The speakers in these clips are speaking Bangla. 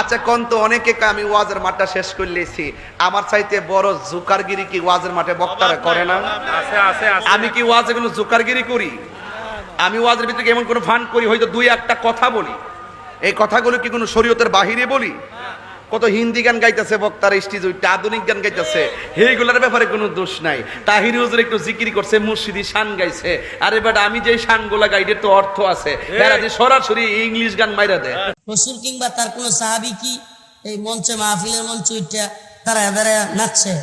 আচ্ছা কোন তো অনেকে আমি ওয়াজের মাঠটা শেষ করে লিয়েছি আমার চাইতে বড় জুকারগিরি কি ওয়াজের মাঠে বক্তারা করে না? আমি কি ওয়াজে কোনো জুকারগিরি করি? আমি ওয়াজের ভিতরে এমন কোনো ফান করি হয়তো দুই একটা কথা বলি? এই কথাগুলো কি কোনো শরীয়তের বাহিরে বলি? কত হিন্দি গান গাইতেছে বক্তার স্টেজ ওইটা আধুনিক গান গাইতেছে। এইগুলোর ব্যাপারে কোনো দোষ নাই। তাহির হুজুর একটু জিকির করছে মুর্শিদি শান গাইছে। আরে বাট আমি যে শানগুলা গাই এটার তো অর্থ আছে। এরা যে সরাসরি ইংলিশ গান মাইরা দেয়। রসুল কিংবা তার কোনো সাহাবি কি এই মঞ্চে মাহফিলের মঞ্চ উঠটা তারা এদারে নাচছে।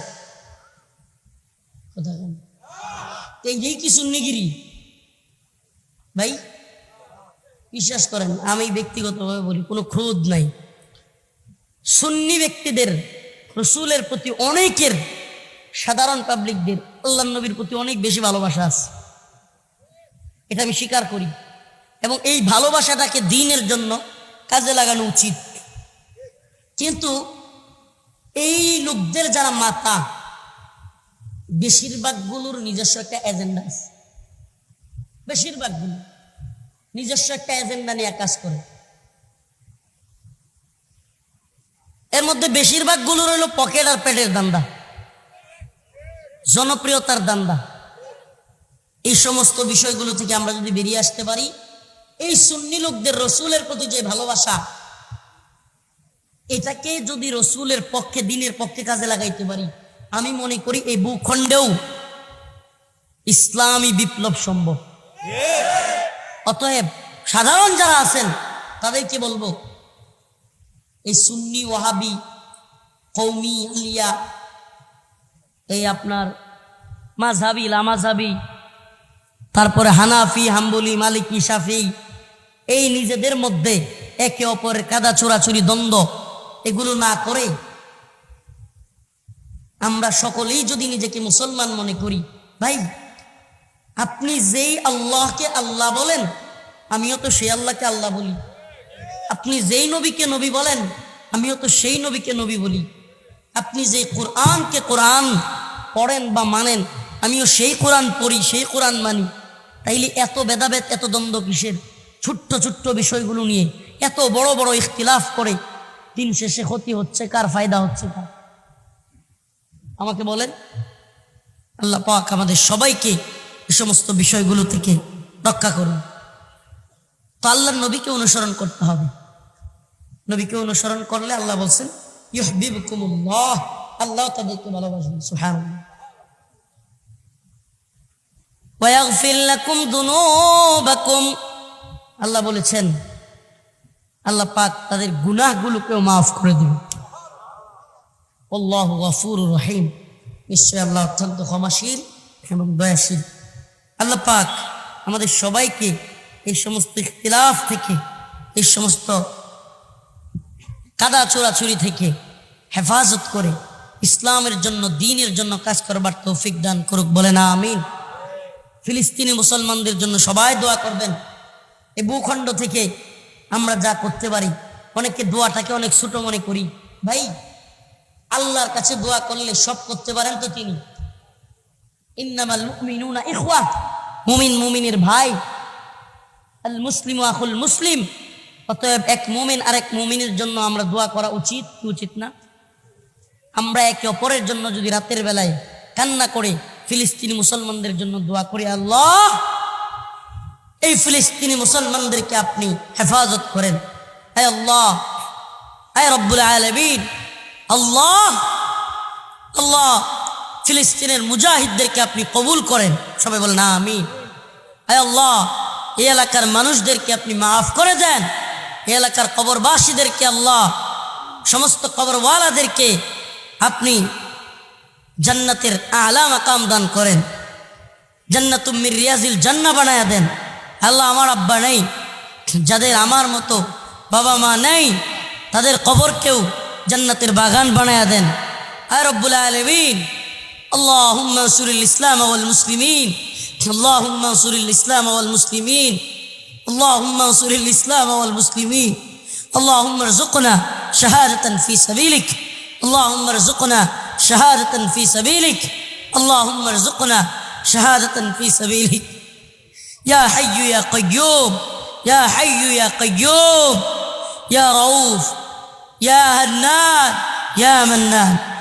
এই কি সুন্নিগিরি? ভাই বিশ্বাস করেন আমি ব্যক্তিগতভাবে বলি কোনো ক্রোধ নাই। সুন্নি ব্যক্তিদের, রসুলের প্রতি অনেকের সাধারণ পাবলিকদের আল্লাহ নবীর প্রতি অনেক বেশি ভালোবাসা আছে। এটা আমি স্বীকার করি। এবং এই ভালোবাসাটাকে দিনের জন্য কাজে লাগানো উচিত। কিন্তু এই লোকদের যারা মাতা, বেশিরভাগগুলোর নিজস্ব একটা এজেন্ডা আছে। বেশিরভাগগুলো নিজস্ব একটা এজেন্ডা নিয়ে কাজ করে। এর মধ্যে বেশিরভাগগুলোর হলো পকেট আর পেটের দান্দা। জনপ্রিয়তার দান্দা। এই সমস্ত বিষয়গুলো থেকে আমরা যদি বেরিয়ে আসতে পারি, এই সুন্নি লোকদের রসুলের প্রতি যে ভালোবাসা, এটাকে যদি রসুলের পক্ষে, দিনের পক্ষে কাজে লাগাইতে পারি, আমি মনে করি এই ভূখণ্ডেও ইসলামী বিপ্লব সম্ভব। অতএব সাধারণ যারা আছেন, তাদেরকে বলব এই সুন্নি ওয়াহাবি কৌমি আলিয়া, এই আপনার মাঝহাবি লামাঝহাবি তারপরে হানাফি, হাম্বলি, মালিকি, শাফি, এই নিজেদের মধ্যে একে অপরের কাদা চোরাচুরি দ্বন্দ্ব, এগুলো না করে আমরা সকলেই যদি নিজেকে মুসলমান মনে করি, ভাই, আপনি যেই আল্লাহকে আল্লাহ বলেন, আমিও তো সেই আল্লাহকে আল্লাহ বলি। আপনি যেই নবীকে নবী বলেন, আমিও তো সেই নবীকে নবী বলি। আপনি যে কোরআনকে কোরআন পড়েন বা মানেন, আমিও সেই কোরআন পড়ি, সেই কোরআন মানি। তাইলে এত ভেদাভেদ, এত দ্বন্দ্ব কিসের? ছোট্ট ছোট্ট বিষয়গুলো নিয়ে এত বড় বড় ইখতিলাফ করে দিন শেষে ক্ষতি হচ্ছে কার, ফায়দা হচ্ছে কার? আমাকে বলেন। আল্লাহ পাক আমাদের সবাইকে এ সমস্ত বিষয়গুলো থেকে রক্ষা করুন। তো আল্লাহর নবীকে অনুসরণ করতে হবে। নবীকে অনুসরণ করলে আল্লাহ বলছেন আল্লাহ তাদেরকে ভালোবাসবেন দুনুবাকুম। আল্লাহ বলেছেন, আল্লাহ পাক তাদের গুনাহগুলোকেও মাফ করে দিবেন। আল্লাহ গফুর রহিম। নিশ্চয় আল্লাহ অত্যন্ত ক্ষমাশীল এবং দয়াশীল। আল্লাহ পাক আমাদের সবাইকে এই সমস্ত ইখতিলাফ থেকে, এই সমস্ত কাদা চোরাচুরি থেকে হেফাজত করে ইসলামের জন্য, দিনের জন্য কাজ করবার তৌফিক দান করুক বলে না আমিন। ফিলিস্তিনি মুসলমানদের জন্য সবাই দোয়া করবেন। এই ভূখণ্ড থেকে আমরা যা করতে পারি, অনেকে দোয়াটাকে অনেক ছোট মনে করি। ভাই, আল্লাহর কাছে দোয়া করলে সব করতে পারেন তো তিনি। মুমিন মুমিনের ভাই, আল মুসলিম আখুল মুসলিম। অতএব এক মুমিন আর এক মুমিনের জন্য আমরা দোয়া করা উচিত, কি উচিত না? আমরা একে অপরের জন্য যদি রাতের বেলায় কান্না করে ফিলিস্তিনি মুসলমানদের জন্য দোয়া করি, আল্লাহ, এই ফিলিস্তিনি মুসলমানদেরকে আপনি হেফাজত করেন। আয় আল্লাহ আয় রব্বুল আলমিন, আল্লাহ আল্লাহ, ফিলিস্তিনের মুজাহিদদেরকে আপনি কবুল করেন। সবাই বলেন না আমি আয় আল্লাহ, এই এলাকার মানুষদেরকে আপনি মাফ করে দেন। এলাকার কবরবাসীদেরকে আল্লাহ, সমস্ত কবরওয়ালাদেরকে আপনি জান্নাতের আলা মাকাম দান করেন। জান্নাতুম্মির রিয়াজিল জান্না বানায়া দেন। আল্লাহ আমার আব্বা নেই, যাদের আমার মতো বাবা মা নেই, তাদের কবরকেও জান্নাতের বাগান বানায়া দেন। আর রব্বুল আলমিন আল্লাহ সুরিল ইসলাম আউল মুসলিমিন আল্লাহ সুরিল ইসলাম আউল মুসলিমিন। اللهم انصر الإسلام والمسلمين. اللهم ارزقنا شهادة في سبيلك. اللهم ارزقنا شهادة في سبيلك. اللهم ارزقنا شهادة في سبيلك. يا حي يا قيوم. يا حي يا قيوم. يا رؤوف. يا هنان. يا منان.